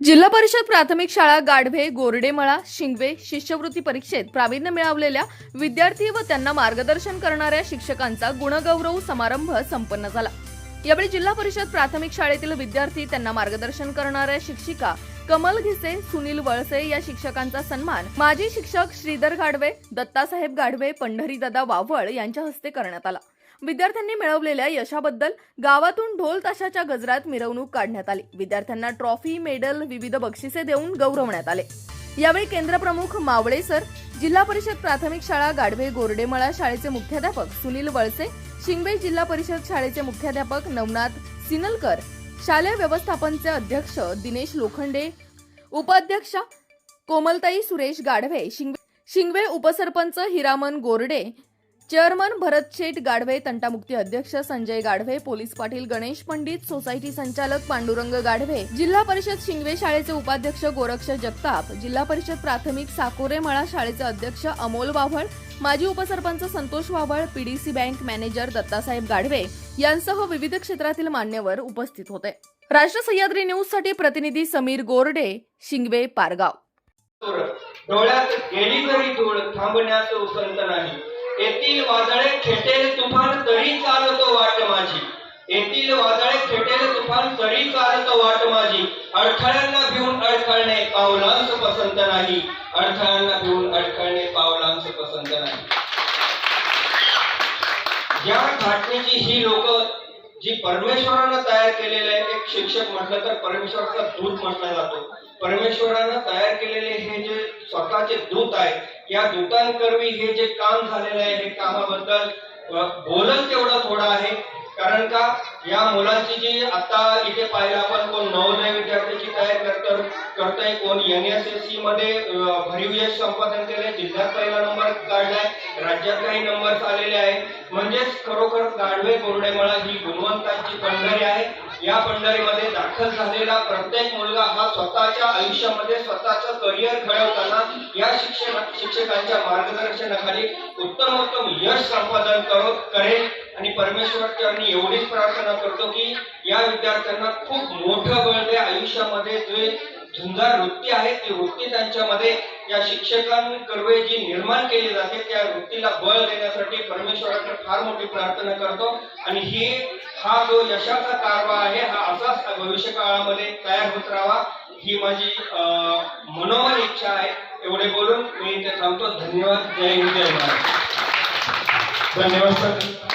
जिल्हा परिषद प्राथमिक शाळा गाढवे गोरडेमळा शिंगवे शिष्यवृत्ती परीक्षेत प्रावीण्य मिळवलेल्या विद्यार्थी व त्यांना मार्गदर्शन करणाऱ्या शिक्षकांचा गुणगौरव समारंभ संपन्न झाला. यावेळी जिल्हा परिषद प्राथमिक शाळेतील विद्यार्थी त्यांना मार्गदर्शन करणाऱ्या शिक्षिका कमल घिसे सुनील वळसे या शिक्षकांचा सन्मान माजी शिक्षक श्रीधर गाढवे दत्तासाहेब गाढवे पंढरीदादा वावळ यांच्या हस्ते करण्यात आला. विद्यार्थ्यांनी मिळवलेल्या यशाबद्दल गावातून ढोल ताशाच्या गजरात मिरवणूक काढण्यात आली. विद्यार्थ्यांना ट्रॉफी मेडल विविध बक्षिसे देऊन गौरवण्यात आले. यावेळी केंद्रप्रमुख मावळे सर जिल्हा परिषद प्राथमिक शाळा गाढवे गोरडेमळा शाळेचे मुख्याध्यापक सुनील वळसे शिंगवे जिल्हा परिषद शाळेचे मुख्याध्यापक नवनाथ सिनलकर शालेय व्यवस्थापनचे अध्यक्ष दिनेश लोखंडे उपाध्यक्षा कोमलताई सुरेश गाढवे शिंगवे शिंगवे उपसरपंच हिरामन गोरडे चेअरमन भरत शेठ गाढवे तंटामुक्ती अध्यक्ष संजय गाढवे पोलीस पाटील गणेश पंडित सोसायटी संचालक पांडुरंग गाढवे जिल्हा परिषद शिंगवे शाळेचे उपाध्यक्ष गोरक्ष जगताप जिल्हा परिषद प्राथमिक साकोरे मळा शाळेचे अध्यक्ष अमोल वाव्हळ माजी उपसरपंच Santosh Wavhal PDC bank manager Dattasaheb Gadhave यांसह विविध क्षेत्रातील मान्यवर उपस्थित होते. राष्ट्र सह्याद्री न्यूजसाठी प्रतिनिधी समीर गोरडे शिंगवे पारगाव. डोळ्यात गेली तरी धूळ थांबण्यास उसंत नाही. येथील वादळे खेटेल तुफान तरी चालतो वाट माझी. येथील वादळे खेटेल तुफान तरी चालतो वाट माझी. अडथळ्यांना भिवून अडखळणे पावलांस पसंत नाही. अडथळ्यांना भिवून अडखळणे पावलांस पसंत नाही. या घटनेची ही लोक जी परमेश्वरानं तयार केलेले एक शिक्षक म्हटलं तर परमेश्वराचा दूत म्हटला जातो. परमेश्वरानं तयार केलेले हे जे स्वतःचे दूत आहे या दूतांकरवी हे जे काम झालेलं आहे हे कामाबद्दल बोलत तेवढं थोडं आहे. कारण का या मुलाची जी आता इथे पाहिलं आपण कोण नवोदय विद्यार्थ्याची तयारी करत करतोय कोण एन एस एस सी मध्ये भरीव यश संपादन केलंय जिल्ह्यात पहिला नंबर काढलाय राज्यात काही नंबर आलेले आहेत. म्हणजेच खरोखर गाढवे कोरडेमळा ही गुणवंतांची पंढरी आहे. या पंढरीमध्ये दाखल झालेला प्रत्येक मुलगा हा स्वतःच्या आयुष्यामध्ये स्वतःचं करिअर घडवतो. या शिक्षक शिक्षकांच्या मार्गदर्शनाखाली उत्तमोत्तम यश संपादन करेल. आणि परमेश्वरांनी एवढीच प्रार्थना करतो की या विद्यार्थ्यांना खूप मोठं बळ दे आयुष्यामध्ये जे झुंजार वृत्ती आहे ती वृत्ती त्यांच्यामध्ये या शिक्षकांकर्वे जी निर्माण केली जाते. त्या वृत्तीला बळ देण्यासाठी परमेश्वराकडे फार मोठी प्रार्थना करतो. आणि ही हा जो यशाचा कारवा आहे हा असाच भविष्य काळामध्ये तयार होत राहावा. ही माझी मनोहर मनोमन इच्छा आहे. एवढे बोलून मी इथे थांबतो. धन्यवाद. जय हिंद जय महाराज धन्यवाद सर.